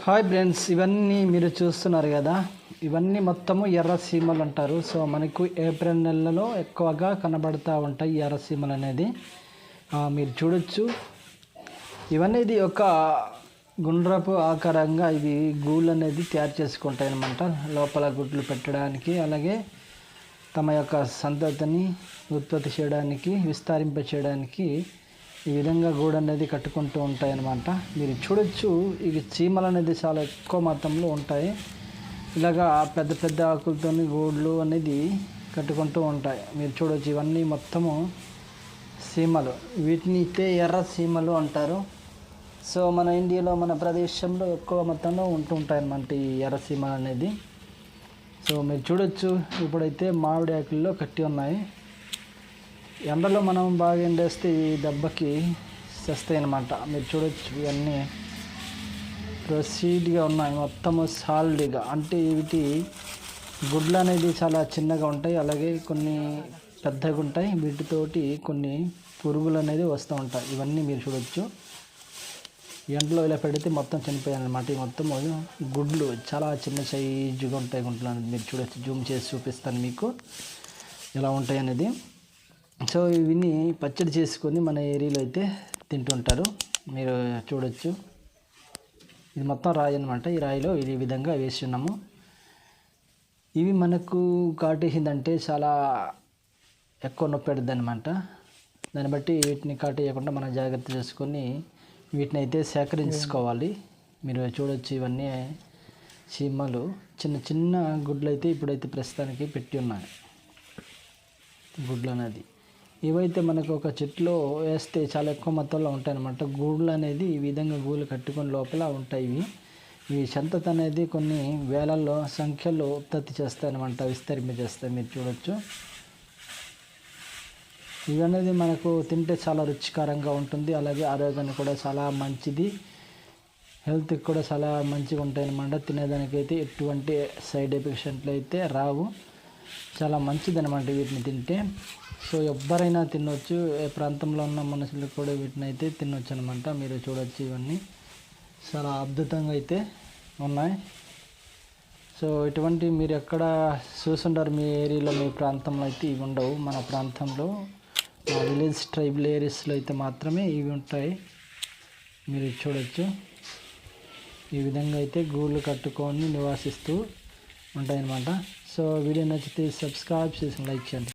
Hi friends ఇవన్నీ మీరు చూస్తున్నారు కదా. ఇవన్నీ మొత్తము ఎర్ర సీమలు అంటారు. సో మనకు ఏప్రిల్ నెలలో ఎక్కువగా కనబడుతూ ఉంటాయి ఎర్ర సీమలు అనేది. మీరు చూడొచ్చు. ఇవన్నీ ఇది ఒక గుండ్రపు ఆకారంగా ఇవి గూళ్ళు అనేది తయారు చేసుకుంటాయి అనమాట లోపల గుడ్లు పెట్టడానికి అలాగే తమ యొక్క సంతతిని ఉత్పత్తి చేయడానికి విస్తరింప చేయడానికి ఈ విధంగా గూడు అనేది కట్టుకుంటూ ఉంటాయి అన్నమాట మీరు చూడొచ్చు ఇవి చీమలు అనేది చాలా ఎక్కువ మొత్తంలో ఉంటాయి. ఇలాగా పెద్ద పెద్ద ఆకులతో గూళ్ళు అనేది కట్టుకుంటూ ఉంటాయి. మీరు చూడొచ్చు ఇవన్నీ మొత్తము సీమలు వీటిని అయితే ఎర్ర సీమలు అంటారు. సో మన ఇండియాలో మన ప్రదేశంలో ఎక్కువ మొత్తంలో ఉంటూ ఉంటాయి అన్నమాట ఈ ఎర్ర సీమలు అనేది. సో మీరు చూడొచ్చు ఇప్పుడైతే మామిడి ఆకుల్లో కట్టి ఉన్నాయి. ఎండలో మనం బాగా ఎండేస్తే ఈ దెబ్బకి చేస్తాయి అన్నమాట. మీరు చూడొచ్చు ఇవన్నీ ప్రొసీడ్గా ఉన్నాయి. మొత్తము సాలిడ్గా. అంటే వీటి గుడ్లు అనేది చాలా చిన్నగా ఉంటాయి. అలాగే కొన్ని పెద్దగా ఉంటాయి. వీటితోటి కొన్ని పురుగులు అనేది వస్తూ ఉంటాయి. ఇవన్నీ మీరు చూడొచ్చు. ఎండలో ఇలా పెడితే మొత్తం చనిపోయాయి అనమాట ఈ మొత్తం గుడ్లు చాలా చిన్న సైజుగా ఉంటాయి గుంటలు మీరు చూడొచ్చు. జూమ్ చేసి చూపిస్తాను మీకు. ఎలా ఉంటాయి అనేది. సో ఇవిని పచ్చడి చేసుకొని మన ఏరియాలో అయితే తింటుంటారు. మీరు చూడొచ్చు. ఇది మొత్తం రాయి అనమాట ఈ రాయిలో ఈ విధంగా వేసి ఉన్నాము ఇవి మనకు కాటేసిందంటే చాలా ఎక్కువ నొప్పి పెడుతుంది అనమాట దాన్ని బట్టి వీటిని కాటేయకుండా మనం జాగ్రత్త చేసుకొని వీటిని అయితే సేకరించుకోవాలి. మీరు చూడొచ్చు ఇవన్నీ చీమలు చిన్న చిన్న గుడ్లు అయితే ఇప్పుడైతే ప్రస్తుతానికి పెట్టి ఉన్నాయి. గుడ్లు అనేది ఇవైతే మనకు ఒక చెట్లో వేస్తే చాలా ఎక్కువ మొత్తంలో ఉంటాయి అన్నమాట గూళ్ళు అనేది ఈ విధంగా గూళ్ళు కట్టుకుని లోపల ఉంటాయి. ఇవి ఈ సంతతి అనేది కొన్ని వేలల్లో సంఖ్యలో ఉత్పత్తి చేస్తాయి అనమాట విస్తరింపజేస్తాయి. మీరు చూడొచ్చు. ఇవి అనేది మనకు తింటే చాలా రుచికరంగా ఉంటుంది అలాగే ఆరోగ్యానికి కూడా చాలా మంచిది. హెల్త్కి కూడా చాలా మంచిగా ఉంటాయి అన్నమాట తినేదానికైతే ఎటువంటి సైడ్ ఎఫెక్ట్స్ అయితే రావు. చాలా మంచిది అనమాట వీటిని తింటే. సో ఎవ్వరైనా తినొచ్చు. ఏ ప్రాంతంలో ఉన్న మనుషులు కూడా వీటిని అయితే తినొచ్చు అనమాట మీరు చూడొచ్చు ఇవన్నీ. చాలా అద్భుతంగా అయితే ఉన్నాయి. సో ఇటువంటి మీరు ఎక్కడ చూసుంటారు మీ ఏరియాలో మీ ప్రాంతంలో అయితే ఇవి ఉండవు. మన ప్రాంతంలో మా విలేజ్ ట్రైబల్ ఏరియాస్లో అయితే మాత్రమే ఇవి ఉంటాయి. మీరు చూడొచ్చు. ఈ విధంగా అయితే గూళ్ళు కట్టుకొని నివాసిస్తూ ఉంటాయన్నమాట. సో వీడియో నచ్చితే సబ్స్క్రైబ్ చేసి లైక్ చేయండి.